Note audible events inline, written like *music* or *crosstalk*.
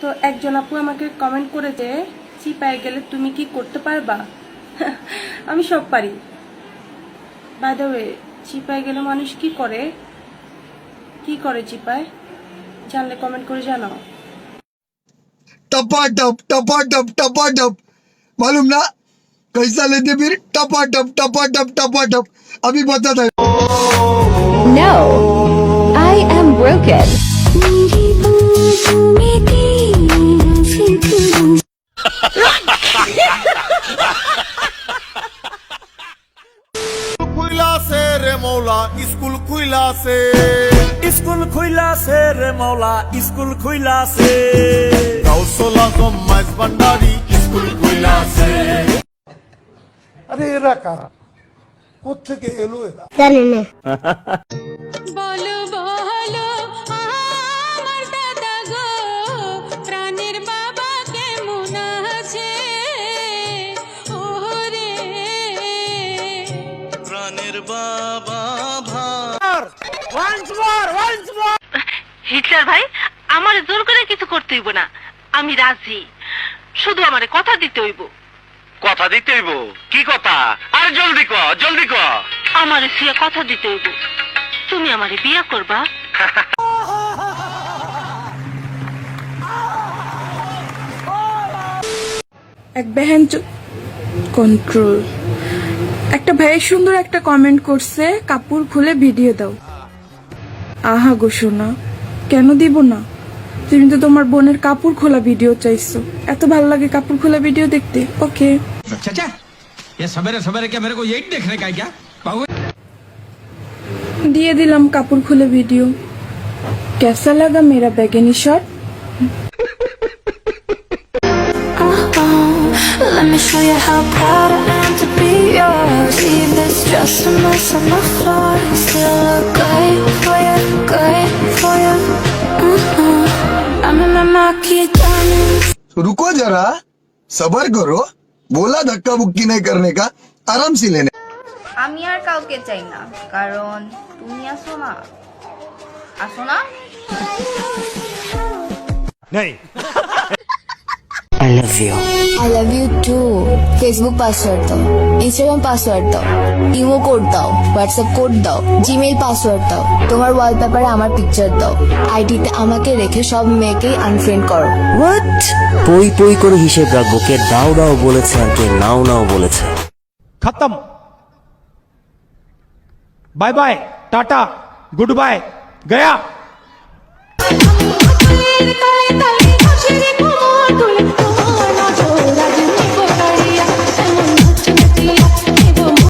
তো একজন আপু আমাকে কমেন্ট করেছে চিপায় গেলে তুমি কি করতে পারবা *laughs* আমি সব পারি বাই দ্য ওয়ে চিপায় গেলে মানুষ কি করে কি করে চিপায় জানলে কমেন্ট করে জানাও टपा टप टपा टप टपा टप मालूम ना कैसा लेते फिर टपा टप टपा टप टपा टप अभी बता था No, I am broken. মৌলা স্কুল খুইলাছে স্কুল খুইলাছে রে মৌলা স্কুল খুইলাছে কাউসল আজম মাইজ ভান্ডারি স্কুল খুইলাছে আরে এরা কারা? কোথেকে এলো এরা? জানি বলো *laughs* হিটলার ভাই আমার জোর করে কিছু করতে হইব না। আমি রাজি। শুধু আমারে কথা দিতে হইব। কথা দিতে হইব? কি কথা? আর জলদি ক জলদি ক আমারে সিয়া কথা দিতে হইব। তুমি আমারে বিয়া করবা। এক বেহেন কন্ট্রোল একটা ভাই সুন্দর একটা কমেন্ট করছে কাপড় খুলে ভিডিও দাও। আহা গো সোনা কেন দিব না? তুমি তো তোমার বোনের কাপড় খোলা ভিডিও চাইছো। এত ভালো লাগে কাপড় খোলা ভিডিও দেখতে। ওকে। দিয়ে দিলাম কাপড় খোলা ভিডিও। কেসা লাগা মেরা বেগেনি short Let me show you how proud I am to be yours. A mess on the floor. रुको जरा सबर करो बोला धक्का बुक्की नहीं करने का आराम से लेने আমি আর কাউকে চাই না কারণ তুমি আসো না আসো না I love you too Facebook password দাও ইনস্টাগ্রাম পাসওয়ার্ড দাও ইমো কোড দাও হোয়াটসঅ্যাপ কোড দাও জিমেইল পাসওয়ার্ড দাও তোমার ওয়ালপেপারে আমার পিকচার দাও আইডিতে আমাকে রেখে সব মেয়েকেই আনফ্রেন্ড করো হোয়াট পই পই করে হিসেব রাখব কে দাও দাও বলেছে আর কে নাও নাও বলেছে খতম bye bye tata good bye Gaya